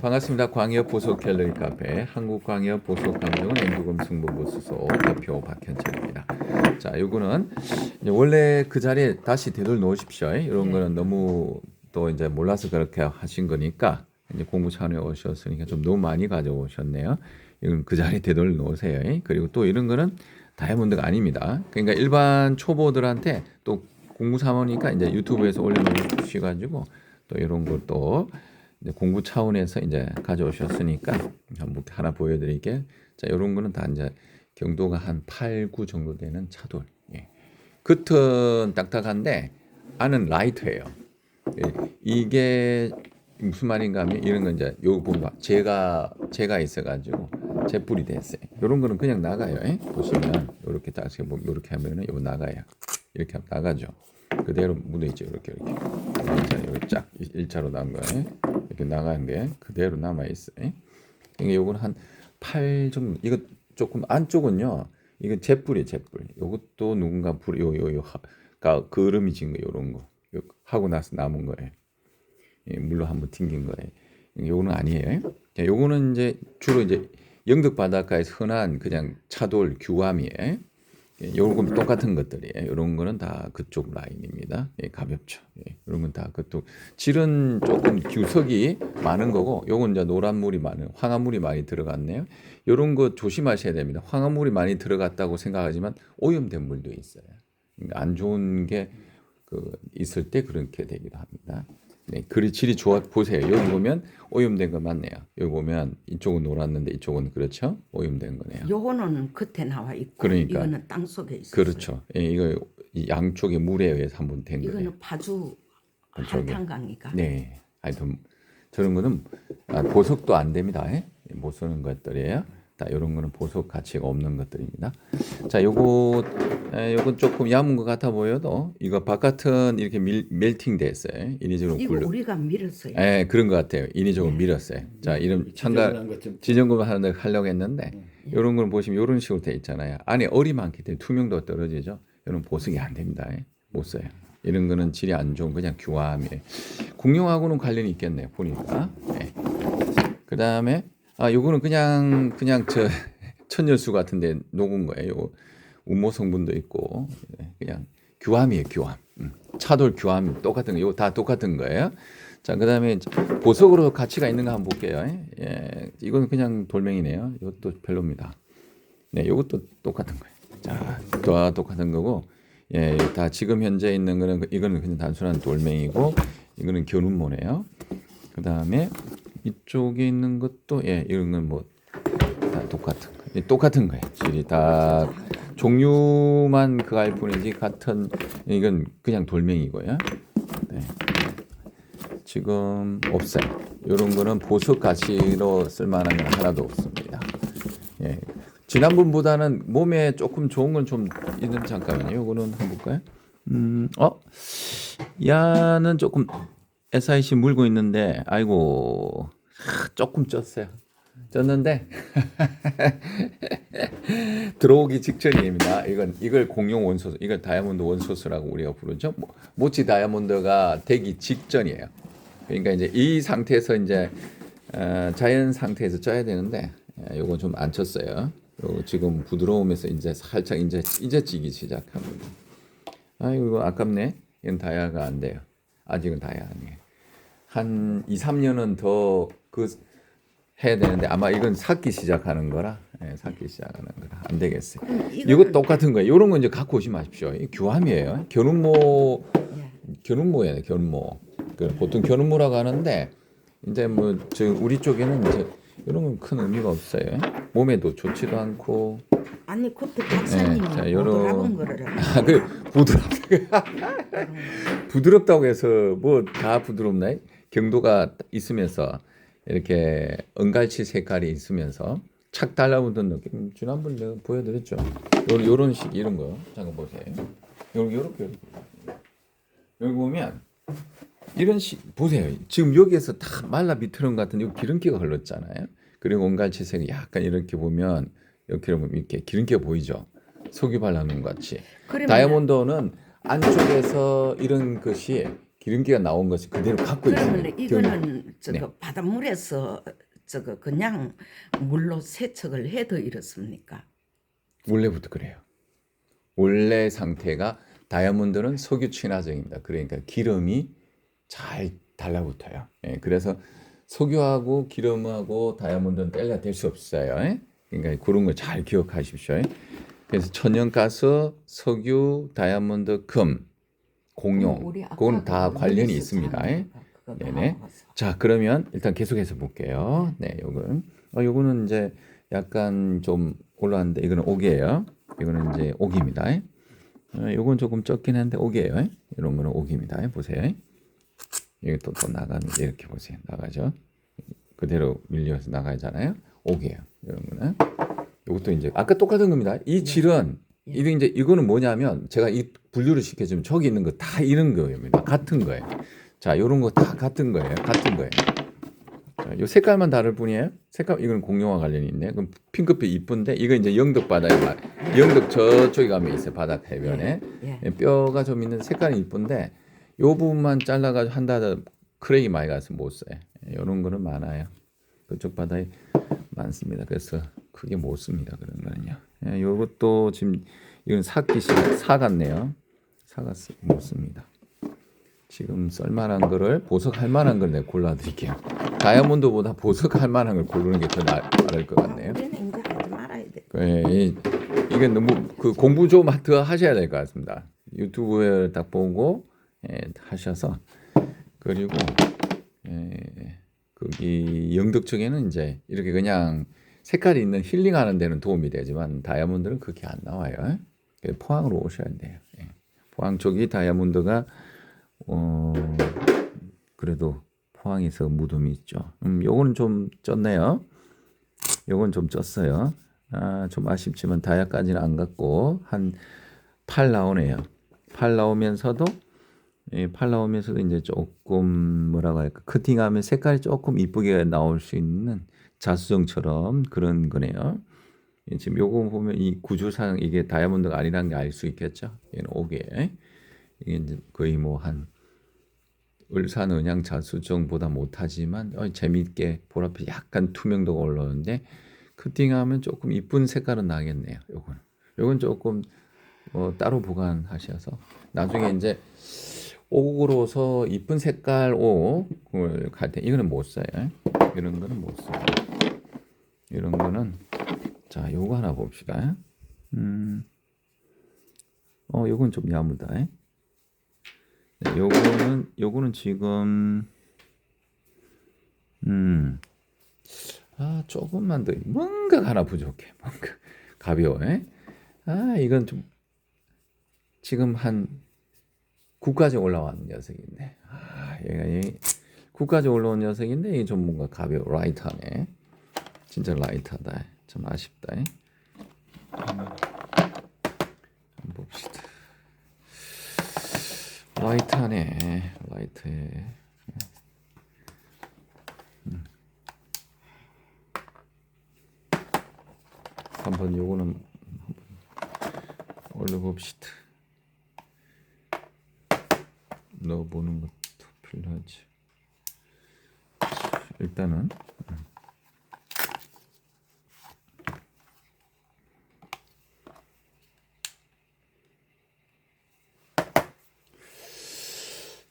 반갑습니다. 광역 보석 갤러리 카페 한국 광역 보석 감정은 엔두금 승부부 수소 대표 박현철입니다. 자, 요거는 원래 그 자리에 다시 되돌 놓으십시오. 이런 네. 거는 너무 또 이제 몰라서 그렇게 하신 거니까 이제 공부 차원에 오셨으니까 좀 너무 많이 가져오셨네요. 이건 그 자리에 되돌 놓으세요. 그리고 또 이런 거는 다이아몬드가 아닙니다. 그러니까 일반 초보들한테 또 공부 삼으니까 이제 유튜브에서 올려놓으셔가지고 또 이런 것도 공부 차원에서 이제 가져오셨으니까 한번 하나 보여드릴게. 자, 이런 거는 다 이제 경도가 한 8, 9 정도 되는 차돌. 예. 겉은 딱딱한데 안은 라이트예요. 예. 이게 무슨 말인가 하면 이런 건 이제 요 보면 제가 제가 있어가지고 제뿔이 됐어요. 이런 거는 그냥 나가요. 예? 보시면 이렇게 딱 이렇게 하면은 이거 나가요. 이렇게 하면 나가죠. 그대로 묻어 있죠. 이렇게 이렇게. 자, 여기 쫙 일자로 나온 거예요. 이렇게 나가는 게 그대로 남아 있어요. 이게 요건 한 8 정도. 이거 조금 안쪽은요. 이건 제뿔이에요, 제뿔. 요것도 누군가 불 요요요가 그름이 진거 요런 거. 요 하고 나서 남은 거예요. 예, 물로 한번 튕긴 거예요. 요거는 아니에요. 자, 요거는 이제 주로 이제 영덕 바닷가에서 흔한 그냥 차돌 규암이에요. 예, 요건 똑같은 것들이에요. 이런 거는 다 그쪽 라인입니다. 예, 가볍죠. 예, 이런 건 다 그쪽. 질은 조금 규석이 많은 거고, 요건 이제 노란물이 많은, 황화물이 많이 들어갔네요. 이런 거 조심하셔야 됩니다. 황화물이 많이 들어갔다고 생각하지만 오염된 물도 있어요. 그러니까 안 좋은 게 그 있을 때 그렇게 되기도 합니다. 네, 글이 질이 좋아 보세요. 여기 보면 오염된 거 맞네요. 여기 보면 이쪽은 노랗는데 이쪽은 그렇죠? 오염된 거네요. 요거는 겉에 나와 있고 그러니까. 이거는 땅 속에 있어. 그렇죠. 예, 이거 이 양쪽의 물에 의해서 한번 된 거예요. 이거는 파주 그쪽에. 한탄강이가 네. 하여튼 저런 거는 아, 보석도 안 됩니다. 예? 못 쓰는 것들이에요. 다 이런 거는 보석 가치가 없는 것들입니다. 자, 요거 에, 요건 조금 얇은 것 같아 보여도 이거 바깥은 이렇게 밀, 멜팅 됐어요. 인위적으로 이거 굴러. 우리가 밀었어요. 예, 그런 것 같아요. 인위적으로 밀었어요. 자, 이런 지저분한 것 좀 지정금을 하는 데 하려고 했는데 이런 걸 보시면 이런 식으로 돼 있잖아요. 안에 얼이 많기 때문에 투명도가 떨어지죠. 이런 보석이 안 됩니다. 예. 못 써요. 이런 거는 질이 안 좋은 그냥 규암이에요. 공룡하고는 관련이 있겠네요. 보니까. 예. 그 다음에 아 요거는 그냥 그냥 저 천열수 같은데 녹은 거예요. 요 우모 성분도 있고 예, 그냥 규암이에요. 규암. 음. 차돌 규암 똑같은 거. 이거 다 똑같은 거예요. 자, 그다음에 보석으로 가치가 있는가 한번 볼게요. 예, 이건 그냥 돌멩이네요. 이것도 별로입니다. 네, 이것도 똑같은 거예요. 자, 다 똑같은 거고, 예, 다 지금 현재 있는 거는 그- 이거는 그냥 단순한 돌멩이고, 이거는 견운모네요. 그 다음에 이쪽에 있는 것도 예, 이런 건 뭐 다 똑같은 거, 예, 똑같은 거예요. 질이 다 종류만 그할 뿐이지 같은 이건 그냥 돌멩이고요. 네. 지금 없어요. 이런 거는 보석 가치로 쓸만한 건 하나도 없습니다. 예. 지난번보다는 몸에 조금 좋은 건 좀 있는 잠깐만요. 이거는 한번 볼까요? 음, 어, 야는 조금 SIC 물고 있는데, 아이고 하, 조금 쪘어요. 쪘는데 들어오기 직전입니다. 이건 이걸 공룡 원소수, 이걸 다이아몬드 원소수라고 우리가 부르죠. 모- 모치 다이아몬드가 되기 직전이에요. 그러니까 이제 이 상태에서 이제 어, 자연 상태에서 쪄야 되는데 예, 요거 좀안 쳤어요. 요 지금 부드러우면서 이제 살짝 이제 이제 찌기 시작합니다. 아이고 아깝네. 이건 다이아가 안 돼요. 아직은 다이아 아니에요. 한 2, 3년은 더 그 해야 되는데 아마 이건 삭기 시작하는 거라 예, 삭기 시작하는 거라 안 되겠어요. 이거 똑같은 거예요. 이런 거 이제 갖고 오지 마십시오. 이 규함이에요. 견운모 견운모예요. 견운모. 그 보통 견운모라고 하는데 이제 뭐저 우리 쪽에는 이제 이런 건 큰 의미가 없어요. 몸에도 좋지도 않고 아니 그때 박사님은 네, 자, 네, 요런- 보드라본 거를 아, 그 부드럽다. 부드럽다고 해서 뭐 다 부드럽나? 경도가 있으면서 이렇게 은갈치 색깔이 있으면서 착 달라붙은 느낌. 지난번 내가 보여드렸죠. 요런 요런 식 이런 거 잠깐 보세요. 요렇게 요렇게. 여기 보면 이런 식 보세요. 지금 여기에서 다 말라 것 같은 요 기름기가 흘렀잖아요. 그리고 온갈치색이 약간 이렇게 보면 이렇게 보면 이렇게 기름기가 보이죠. 속이 발라놓은 것 같이. 그러면 다이아몬드는 안쪽에서 이런 것이 기름기가 나온 것이 그대로 갖고 있습니다. 이거는 저거 네. 바닷물에서 저거 그냥 물로 세척을 해도 이렇습니까? 원래부터 그래요. 원래 상태가 다이아몬드는 석유 친화적입니다. 그러니까 기름이 잘 달라붙어요. 예, 그래서 석유하고 기름하고 다이아몬드는 뗄래야 될수 없어요. 예? 그러니까 그런 거 잘 기억하십시오. 예? 그래서 천연가스, 석유, 다이아몬드, 금, 우리 아까 그건 다그 관련이 있습니다. 다 네네. 자, 그러면 일단 계속해서 볼게요. 네, 요건. 어, 요거는 이제 약간 좀 올라왔는데, 이거는 옥이에요. 이거는 이제 옥입니다. 어, 요건 조금 적긴 한데, 옥이에요. 이런 거는 옥입니다. 보세요. 이게 또, 또 나가는, 이렇게 보세요. 나가죠. 그대로 밀려서 나가잖아요. 옥이에요. 이런 거는. 요것도 이제, 아까 똑같은 겁니다. 이 질은, 예. 이게 이제, 이거는 뭐냐면, 제가 이 분류를 시켜주면 저기 있는 거 다 이런 거입니다. 같은 거예요. 자, 요런 거 다 같은 거예요. 같은 거예요. 자, 요 색깔만 다를 뿐이에요. 색깔 이건 공룡화 관련이 있네. 그럼 핑크빛 이쁜데 이거 이제 영덕 바다에 가- 영덕 저쪽에 가면 있어요. 바닷 해변에 예. 예, 뼈가 좀 있는 색깔이 이쁜데 요 부분만 잘라가지고 한다 크랙이 많이 가서 못 써요. 예, 요런 거는 많아요. 그쪽 바다에 많습니다. 그래서 크게 못 씁니다. 그런 거는요. 예, 요것도 지금 이건 사기시 사 같네요. 사가 쓰- 못 씁니다. 지금 썰만한 거를 보석할 만한 걸 내가 골라드릴게요. 다이아몬드보다 보석할 만한 걸 고르는 게 더 나을 것 같네요. 우리는 이제 하지 말아야 돼. 예, 이, 이게 너무 그 공부 좀 더 하셔야 될 것 같습니다. 유튜브에 딱 보고 예, 하셔서 그리고 예, 거기 영덕 쪽에는 이제 이렇게 그냥 색깔이 있는 힐링하는 데는 도움이 되지만 다이아몬드는 그렇게 안 나와요. 예, 포항으로 오셔야 돼요. 예. 포항 쪽이 다이아몬드가 어 그래도 포항에서 무덤이 있죠. 음, 요거는 좀 쪘네요. 요건 좀 쪘어요. 아, 좀 아쉽지만 다이아까지는 안 갔고 한 8 나오네요. 8 나오면서도 예, 8 나오면서도 이제 조금 뭐라고 할까 커팅하면 색깔이 조금 이쁘게 나올 수 있는 자수정처럼 그런 거네요. 예, 지금 요거 보면 이 구조상 이게 다이아몬드가 아니라는 게 알 수 있겠죠. 얘는 오게 이게 이제 거의 뭐 한 을산 은양 자수정보다 못하지만 어, 재미있게 보랏빛 약간 투명도가 올라오는데 커팅하면 조금 이쁜 색깔은 나겠네요. 요건 요건 조금 어, 따로 보관하셔서 나중에 이제 옥으로서 이쁜 색깔 옥을 갈때 이거는 못 써요. 이런 거는 못 써요. 이런 거는 자 요거 하나 봅시다. 음, 어 요건 좀 야무다. 네, 요거는 요거는 지금 음. 아, 조금만 더 뭔가 하나 부족해. 뭔가 가벼워. 에? 아, 이건 좀 지금 한 9까지 올라왔는 녀석인데. 아, 얘가 얘 9까지 올라온 녀석인데 이게 좀 뭔가 가벼워. 라이트하네. 진짜 라이트하다. 좀 아쉽다. 에? 음, 한번 봅시다. 라이트하네. 라이트해. 한번 요거는 한번 올려봅시다. 넣어보는 것도 필요하지. 일단은 음.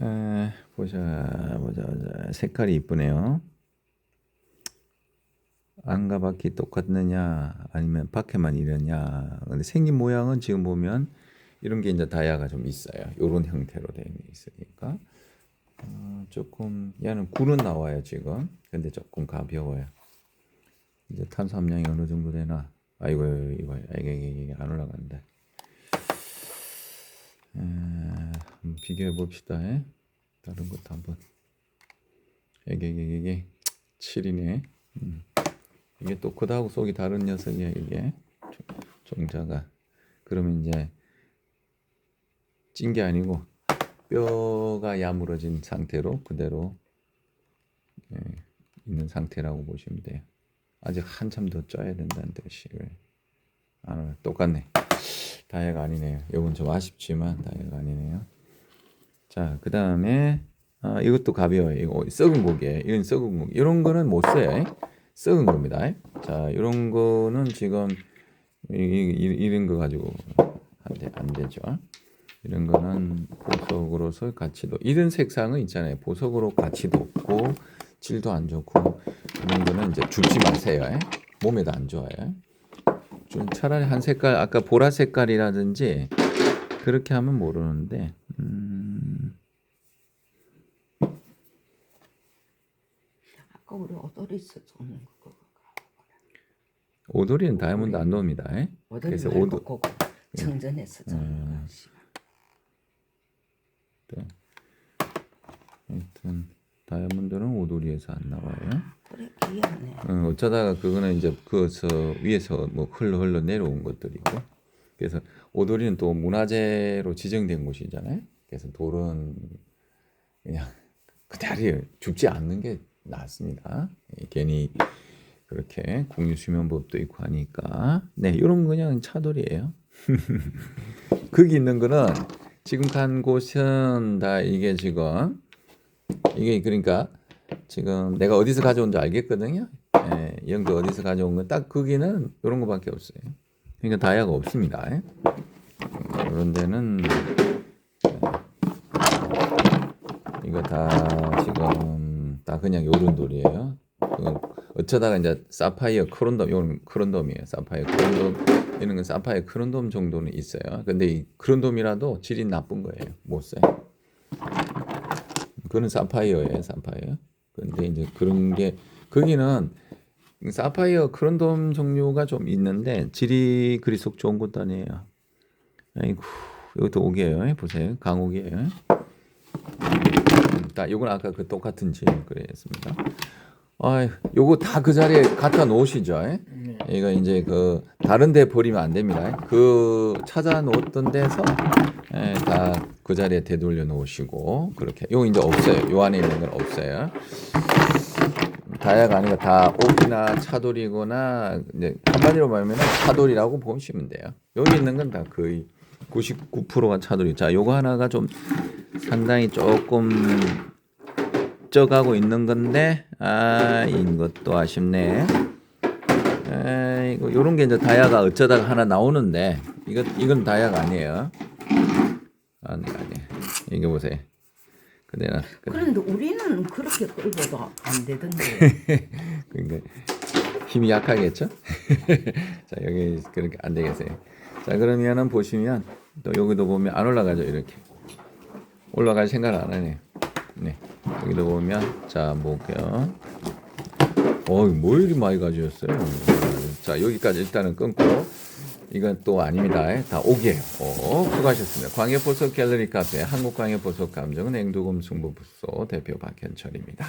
에, 보자 보자 보자 색깔이 이쁘네요. 안과 밖이 똑같느냐 아니면 밖에만 이러냐 근데 생긴 모양은 지금 보면 이런 게 이제 다이아가 좀 있어요. 요런 형태로 되어 있으니까. 어, 조금 얘는 굴은 나와요 지금. 근데 조금 가벼워요. 이제 탄소 함량이 어느 정도 되나? 아이고 이거 이게, 안 올라간다. 비교해 봅시다 에? 다른 것도 한번. 이게 이게 이게 7이네. 음. 이게 또 그다하고 속이 다른 녀석이야 이게. 종- 종자가. 그러면 이제 찐 게 아니고 뼈가 야무러진 상태로 그대로 예, 있는 상태라고 보시면 돼요 아직 한참 더 쪄야 된다는 뜻이고요 아, 똑같네 다이아가 아니네요 이건 좀 아쉽지만 다이아가 아니네요 자, 그 다음에 아, 이것도 가벼워요. 이거 썩은 고기에 이건 썩은 고기. 이런 거는 못 써요. 썩은 겁니다. 자, 이런 거는 지금 이, 이, 이런 거 가지고 안, 돼, 안 되죠. 이런 거는 보석으로서 가치도 이런 색상은 있잖아요. 보석으로 가치도 없고 질도 안 좋고 이런 거는 이제 줍지 마세요. 예? 몸에도 안 좋아요. 좀 차라리 한 색깔 아까 보라 색깔이라든지 그렇게 하면 모르는데 음, 아까 우리 거 그거. 오돌이는 다이아몬드 안 넣습니다. 예? 오도리 그래서 오도 그거 청전에서 줬는 거. 하여튼 다이아몬드는 오돌이에서 안 나와요. 그래 귀하네. 어, 어쩌다가 그거는 이제 그저 위에서 뭐 흘러 흘러 내려온 것들이고 그래서 오돌이는 또 문화재로 지정된 곳이잖아요. 그래서 돌은 그냥 그 자리에 줍지 않는 게 낫습니다. 예, 괜히 그렇게 공유 수면법도 있고 하니까 네 이런 그냥 차돌이에요. 거기 있는 거는 지금 간 곳은 다 이게 지금 이게 그러니까 지금 내가 어디서 가져온 줄 알겠거든요. 예, 영도 어디서 가져온 건 딱 거기는 이런 거밖에 없어요. 그러니까 다이아가 없습니다. 예. 음, 이런 데는 예, 이거 다 지금 다 그냥 요런 돌이에요. 이건 어쩌다가 이제 사파이어 크론돔 요런 크론돔이에요. 사파이어 크론돔 이런 건 사파이어 크론돔 정도는 있어요. 근데 이 크론돔이라도 질이 나쁜 거예요. 못 써요. 그거는 사파이어예요, 사파이어. 근데 이제 그런 게 거기는 사파이어 크론돔 종류가 좀 있는데 질이 그리 속 좋은 것도 아니에요. 아이고 이것도 옥이에요. 보세요, 강옥이에요. 음, 다 요건 아까 그 똑같은 질 그랬습니다. 아, 요거 다 그 자리에 갖다 놓으시죠. 예? 이거 이제 그 다른 데 버리면 안 됩니다. 그 찾아 놓았던 데서 예, 다그 자리에 되돌려 놓으시고 그렇게. 요 이제 없어요. 요 안에 있는 건 없어요. 다야가 아니라 다 옥이나 차돌이거나 이제 한마디로 말하면 차돌이라고 보시면 돼요. 여기 있는 건 다 거의 99%가 차돌이. 자, 요거 하나가 좀 상당히 조금 쪄가고 있는 건데 아 이것도 아쉽네. 이거 요런 게 이제 다야가 어쩌다가 하나 나오는데 이거 이건 다야가 아니에요. 아니 아니 이게 보세요. 근데는 그런데 우리는 그렇게 끌고도 안 되던데. 그러니까 힘이 약하겠죠? 자 여기 그렇게 안 되겠어요. 자 그러면은 보시면 또 여기도 보면 안 올라가죠 이렇게 올라갈 생각을 안 하네요. 네 여기도 보면 자 볼게요. 어이 뭐 이리 많이 가져왔어요? 자 여기까지 일단은 끊고 이건 또 아닙니다. 다 옥이에요. 오, 수고하셨습니다. 광해보석 갤러리 카페 한국광해보석 감정은 앵두금 승부부소 대표 박현철입니다.